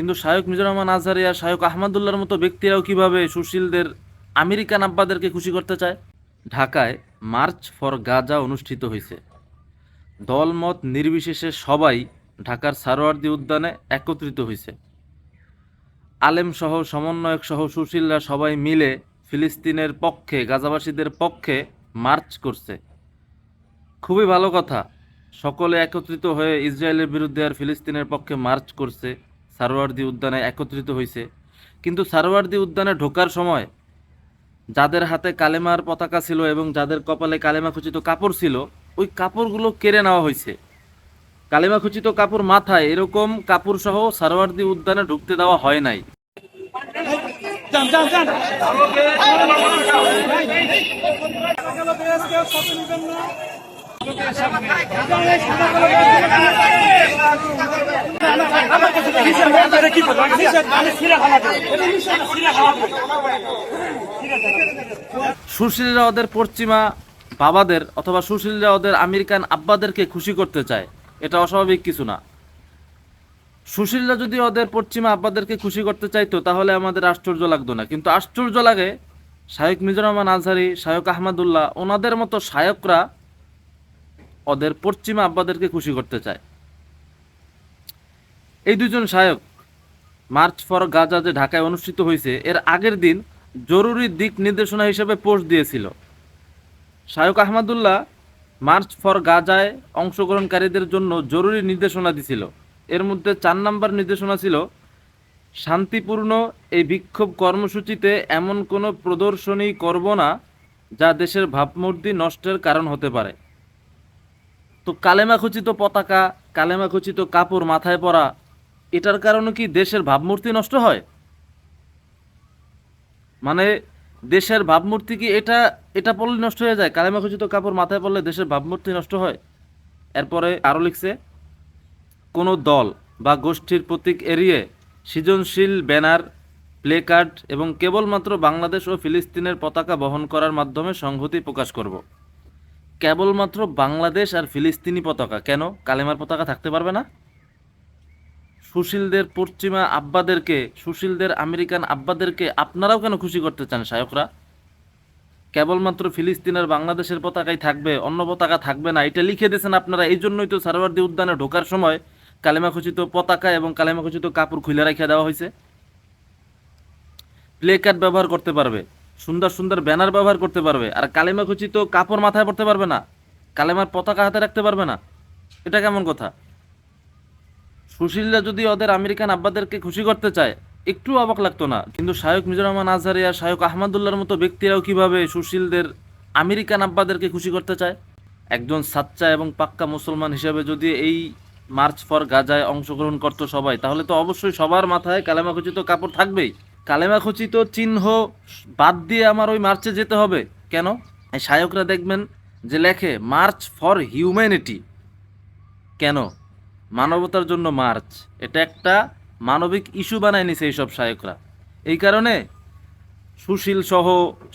কিন্তু শায়ক মিজুর রহমান আজহারি আর শায়ক আহমদুল্লাহর মতো ব্যক্তিরাও কীভাবে সুশীলদের আমেরিকান আব্বাদেরকে খুশি করতে চায়? ঢাকায় মার্চ ফর গাজা অনুষ্ঠিত হয়েছে। দলমত নির্বিশেষে সবাই ঢাকার সারোয়ার্দী উদ্যানে একত্রিত হয়েছে। আলেম সহ সমন্বয়ক সহ সুশীলরা সবাই মিলে ফিলিস্তিনের পক্ষে, গাজাবাসীদের পক্ষে মার্চ করছে। খুবই ভালো কথা। সকলে একত্রিত হয়ে ইসরায়েলের বিরুদ্ধে আর ফিলিস্তিনের পক্ষে মার্চ করছে। সারোয়ার্দী উদ্যানে একত্রিত হয়েছে কিন্তু সারোয়ার্দী উদ্যানে ঢোকার সময় যাদের হাতে কালেমার পতাকা ছিল এবং যাদের কপালে কালেমা খচিত কাপড় ছিল ওই কাপড়গুলো কেড়ে নেওয়া হয়েছে কালেমা খচিত কাপড় মাথায় এরকম কাপড় সহ সারোয়ার্দী উদ্যানে ঢুকতে দেওয়া হয় নাই সুশীলরা ওদের পশ্চিমা বাবাদের অথবা সুশীলরা ওদের আমেরিকান আব্বাদেরকে খুশি করতে চায়, এটা অস্বাভাবিক কিছু না। সুশীলরা যদি ওদের পশ্চিমা আব্বাদেরকে খুশি করতে চাইতো, তাহলে আমাদের আশ্চর্য লাগতো না। কিন্তু আশ্চর্য লাগে শায়ক মিজুর রহমান আজহারি শায়ক আহমদুল্লাহ, ওনাদের মতো শায়করা ওদের পশ্চিমা আব্বাদেরকে খুশি করতে চায়। এই দুজন শায়ক মার্চ ফর গাজা যে ঢাকায় অনুষ্ঠিত হয়েছে, এর আগের দিন জরুরি দিক নির্দেশনা হিসেবে পোস্ট দিয়েছিল। শায়ক আহমদুল্লাহ মার্চ ফর গাজায় অংশগ্রহণকারীদের জন্য জরুরি নির্দেশনা দিছিল। এর মধ্যে চার নম্বর নির্দেশনা ছিল, শান্তিপূর্ণ এই বিক্ষোভ কর্মসূচিতে এমন কোনো প্রদর্শনী করব না, যা দেশের ভাবমূর্তি নষ্টের কারণ হতে পারে। তো কালেমা খচিত পতাকা কালেমা খচিত কাপড় মাথায় পরা এটার কারণে কি দেশের ভাবমূর্তি নষ্ট হয়? মানে দেশের ভাবমূর্তি কি এটা এটা পড়লে নষ্ট হয়ে যায়? কালেমা খচিত কাপড় মাথায় পড়লে দেশের ভাবমূর্তি নষ্ট হয়? এরপরে আরও লিখছে, কোনো দল বা গোষ্ঠীর প্রতীক এড়িয়ে সৃজনশীল ব্যানার প্লে কার্ড এবং কেবলমাত্র বাংলাদেশ ও ফিলিস্তিনের পতাকা বহন করার মাধ্যমে সংহতি প্রকাশ করব। কেবলমাত্র বাংলাদেশ আর ফিলিস্তিনি পতাকা। কেন? কালেমার পতাকা থাকতে পারবে না? সুশীলদের পশ্চিমা আব্বাদেরকে, সুশীলদের আমেরিকান আব্বাদেরকে আপনারাও কেন খুশি করতে চান শায়করা কেবলমাত্র ফিলিস্তিন আর বাংলাদেশের পতাকাই থাকবে, অন্য পতাকা থাকবে না। এটা লিখে দিয়েছেন আপনারা, এই জন্যই তো সারোয়ার্দী উদ্যানে ঢোকার সময় কালেমা খচিত পতাকা এবং কালেমা খচিত কাপড় খুলে রেখে দেওয়া হয়েছে। প্লে কার্ড ব্যবহার করতে পারবে, সুন্দর সুন্দর ব্যানার ব্যবহার করতে পারবে, আর কালেমা খচিত কাপড় মাথায় পড়তে পারবে না, কালেমার পতাকা হাতে রাখতে পারবে না। এটা কেমন কথা? সুশীলরা যদি ওদের আমেরিকান আব্বাদেরকে খুশি করতে চায়, একটু অবাক লাগতো না। কিন্তু শায়ক মিজুর রহমান আজহারি আর শায়ক আহমদুল্লাহর মতো ব্যক্তিরাও কীভাবে সুশীলদের আমেরিকান আব্বাদেরকে খুশি করতে চায়? একজন সাচ্চা এবং পাক্কা মুসলমান হিসেবে যদি এই মার্চ ফর গাজায় অংশগ্রহণ করতো সবাই, তাহলে তো অবশ্যই সবার মাথায় কালেমা খচিত কাপড় থাকবেই। কালেমা খচিত চিহ্ন বাদ দিয়ে আমার ওই মার্চে যেতে হবে। কেন? এই শায়করা দেখবেন যে লেখে, মার্চ ফর হিউম্যানিটি। কেন? মানবতার জন্য মার্চ। এটা একটা মানবিক ইস্যু বানায় নিছে এইসব শায়করা এই কারণে সুশীল সহ,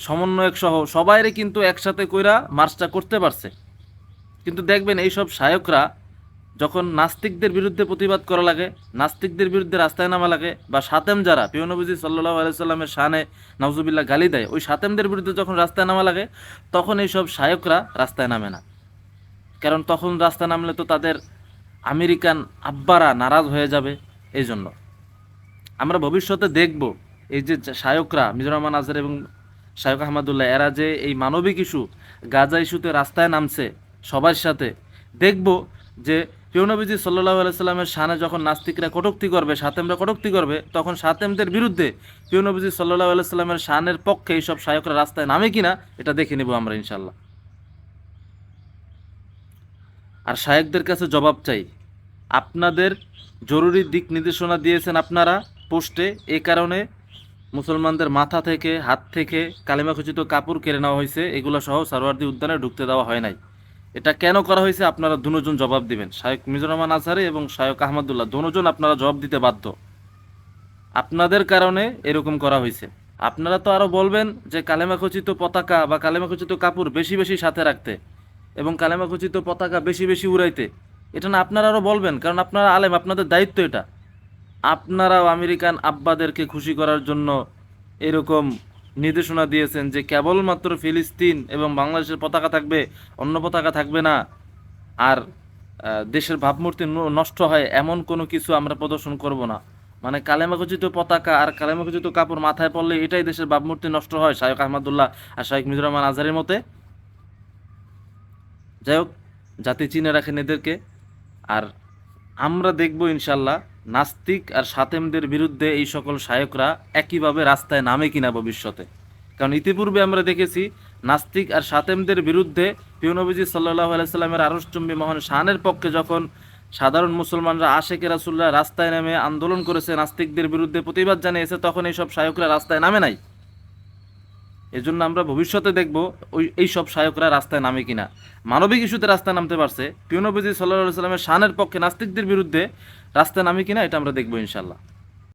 সমন্বয়ক সহ সবাইরে কিন্তু একসাথে কইরা মার্চটা করতে পারছে। কিন্তু দেখবেন এইসব শায়করা যখন নাস্তিকদের বিরুদ্ধে প্রতিবাদ করা লাগে, নাস্তিকদের বিরুদ্ধে রাস্তায় নামা লাগে, বা সাতেম যারা পিয়নবুজি সাল্লাহ আলাইসাল্লামের শানে নওজুবিল্লাহ গালি দেয়, ওই সাতেমদের বিরুদ্ধে যখন রাস্তায় নামা লাগে, তখন এইসব শায়করা রাস্তায় নামে না। কারণ তখন রাস্তায় নামলে তো তাদের আমেরিকান আব্বারা নারাজ হয়ে যাবে এই জন্য আমরা ভবিষ্যতে দেখব এই যে শায়করা মিজুর রহমান আজহার এবং শায়ক আহমদুল্লাহ, এরা যে এই মানবিক ইস্যু, গাজা ইস্যুতে রাস্তায় নামছে সবার সাথে, দেখব যে পিয়নবীজি সাল্লাহ আলাইস্লামের সানে যখন নাস্তিকরা কটুক্তি করবে, সাতেমরা কটুক্তি করবে, তখন সাতেমদের বিরুদ্ধে পিয়নবীজি সাল্লাহ আলাইস্লামের শানের পক্ষে এইসব শায়করা রাস্তায় নামে কিনা, এটা দেখে নেব আমরা ইনশাল্লাহ আর শায়কদের কাছে জবাব চাই। আপনাদের জরুরি দিক নির্দেশনা দিয়েছেন আপনারা পোস্টে, এ কারণে মুসলমানদের মাথা থেকে, হাত থেকে কালিমা খচিত কাপড় কেড়ে নেওয়া হয়েছে। এগুলো সহ সারোয়ার্দী উদ্যানে ঢুকতে দেওয়া হয় নাই। এটা কেন করা হয়েছে আপনারা দুজন জবাব দিবেন। শায়ক মিজুর রহমান আজহারি এবং শায়ক আহমদুল্লাহ দুজন আপনারা জবাব দিতে বাধ্য। আপনাদের কারণে এরকম করা হয়েছে। আপনারা তো আরও বলবেন যে কালেমা খচিত পতাকা বা কালেমা খচিত কাপড় বেশি বেশি সাথে রাখতে। এবং কালেমা খচিত পতাকা বেশি বেশি উড়াইতে। এটা না আপনারা আরও বলবেন, কারণ আপনারা আলেম, আপনাদের দায়িত্ব এটা। আপনারাও আমেরিকান আব্বাদেরকে খুশি করার জন্য এরকম নির্দেশনা দিয়েছেন যে কেবলমাত্র ফিলিস্তিন এবং বাংলাদেশের পতাকা থাকবে, অন্য পতাকা থাকবে না। আর দেশের ভাবমূর্তি নষ্ট হয় এমন কোনো কিছু আমরা প্রদর্শন করব না। মানে কালেমাখচিত পতাকা আর কালেমাখচিত কাপড় মাথায় পড়লে এটাই দেশের ভাবমূর্তি নষ্ট হয় শায়ক আহমদুল্লাহ আর শাহেক মিজুর রহমান আজহারের মতে। যাই হোক জাতি চিনে রাখেন এদেরকে। আর আমরা দেখব ইনশাল্লাহ নাস্তিক আর সাতেমদের বিরুদ্ধে এই সকল শায়করা একইভাবে রাস্তায় নামে কিনা ভবিষ্যতে। কারণ ইতিপূর্বে আমরা দেখেছি নাস্তিক আর সাতেমদের বিরুদ্ধে পিউনবীজি সাল্লাহ আলাইস্লামের আরসচুম্বী মহান শাহানের পক্ষে যখন সাধারণ মুসলমানরা আশেকে রাসুল্লাহ রাস্তায় নেমে আন্দোলন করেছে, নাস্তিকদের বিরুদ্ধে প্রতিবাদ জানিয়েছে, তখন এইসব শায়করা রাস্তায় নামে নাই। এজন্য আমরা ভবিষ্যতে দেখব ওই, এই সব শায়করা রাস্তায় নামে কিনা। মানবিক ইস্যুতে রাস্তায় নামতে পারছে। পিউনবিজি সাল্লাহ সাল্লামের শানের পক্ষে নাস্তিকদের বিরুদ্ধে রাস্তায় নামে কিনা, এটা আমরা দেখব ইনশাল্লাহ